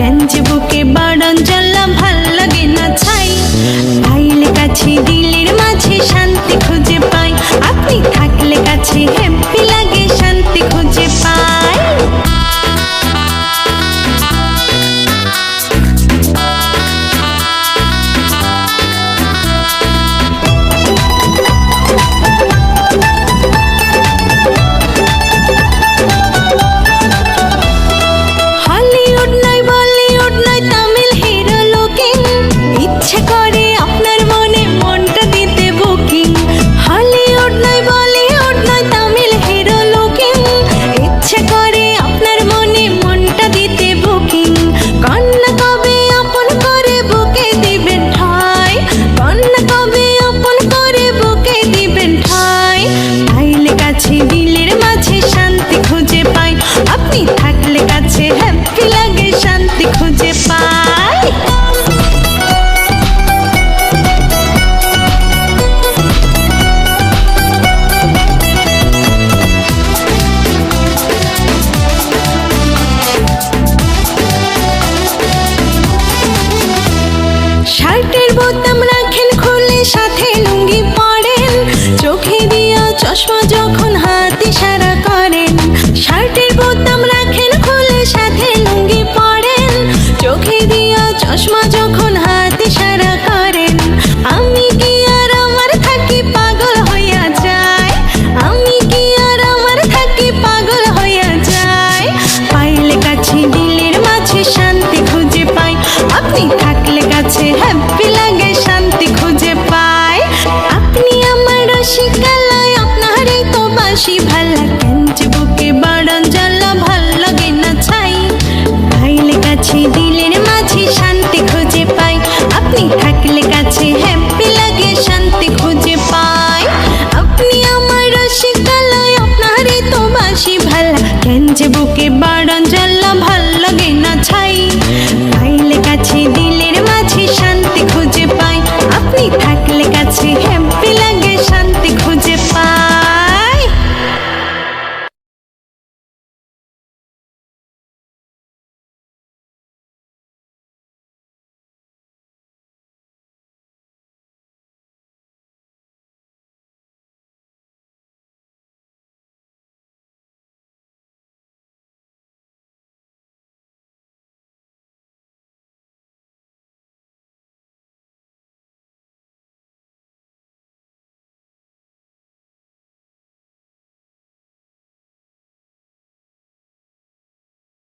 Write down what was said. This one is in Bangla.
গেঞ্জি বুকে বাড়ন জ্বালা ভালো লাগে না ছাই। আইলে কাছে দিয়ে যে বুকে বাড়ান